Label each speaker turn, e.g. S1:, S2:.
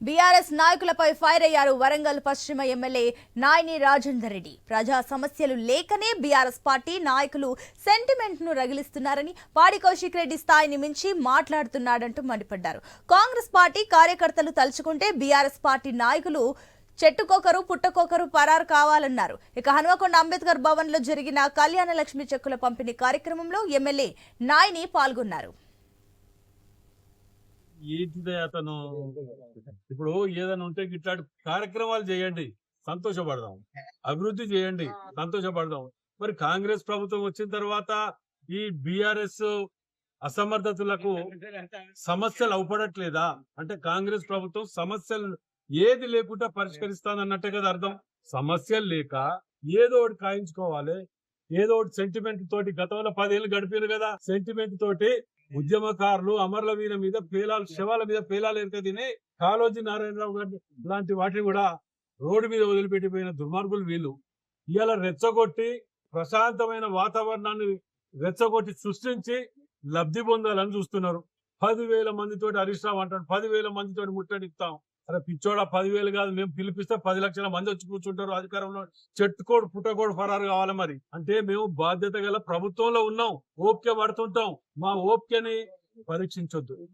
S1: BRS నాయకులపై fire అయ్యారు వరంగల్ పశ్చిమ ఎమ్మెల్యే నాయని రాజేందర్ రెడ్డి. ప్రజా సమస్యలు లేకనే బీఆర్ఎస్ పార్టీ నాయకులు సెంటిమెంట్ను రగిలిస్తున్నారని పాడి కౌశిక్ రెడ్డి స్థాయిని మించి మాట్లాడుతున్నాడంటూ మండిపడ్డారు. కాంగ్రెస్ పార్టీ కార్యకర్తలు తలుచుకుంటే బీఆర్ఎస్ పార్టీ నాయకులు చెట్టుకొకరు పుట్టకొకరు పరారు కావాలన్నారు. ఇక హనుమకొండ అంబేద్కర్ భవన్లో జరిగిన కళ్యాణ లక్ష్మి చెక్కుల పంపిణీ కార్యక్రమంలో ఎమ్మెల్యే నాయని పాల్గొన్నారు.
S2: ఏంటిదే అతను? ఇప్పుడు ఏదైనా ఉంటే ఇట్లాంటి కార్యక్రమాలు చేయండి సంతోషపడదాం. అభివృద్ధి చేయండి సంతోషపడదాం. మరి కాంగ్రెస్ ప్రభుత్వం వచ్చిన తర్వాత ఈ బిఆర్ఎస్ అసమర్థతలకు సమస్యలు అవపడట్లేదా? అంటే కాంగ్రెస్ ప్రభుత్వం సమస్యలు ఏది లేకుండా పరిష్కరిస్తానన్నట్టే కదా అర్థం. సమస్యలు లేక ఏదో ఒకటి కాయించుకోవాలి. ఏదో ఒకటి సెంటిమెంట్ తోటి గతంలో పదేళ్ళు గడిపారు కదా సెంటిమెంట్ తోటి ఉద్యమకారులు అమరుల మీద మీద పేలాలు శవాల మీద పేలాలు ఎంత తిని కాళోజీ నారాయణరావు గారి లాంటి వాటిని కూడా రోడ్డు మీద వదిలిపెట్టిపోయిన దుర్మార్గులు వీళ్ళు. ఇవాళ రెచ్చగొట్టి ప్రశాంతమైన వాతావరణాన్ని రెచ్చగొట్టి సృష్టించి లబ్ధి పొందాలని చూస్తున్నారు. పదివేల మందితోటి హరీష్ రావు అంటాడు పదివేల మందితోటి ముట్టడిస్తాం. అరే పిచ్చోడా పదివేలు కాదు మేము పిలిపిస్తే పది లక్షల మంది వచ్చి కూర్చుంటారు అధికారంలో. చెట్టుకోడు పుట్టకోడు ఫరారు కావాలి మరి. అంటే మేము బాధ్యత గల ప్రభుత్వంలో ఉన్నాం. ఓపిక పడుతుంటాం. మా ఓపికని పరీక్షించొద్దు.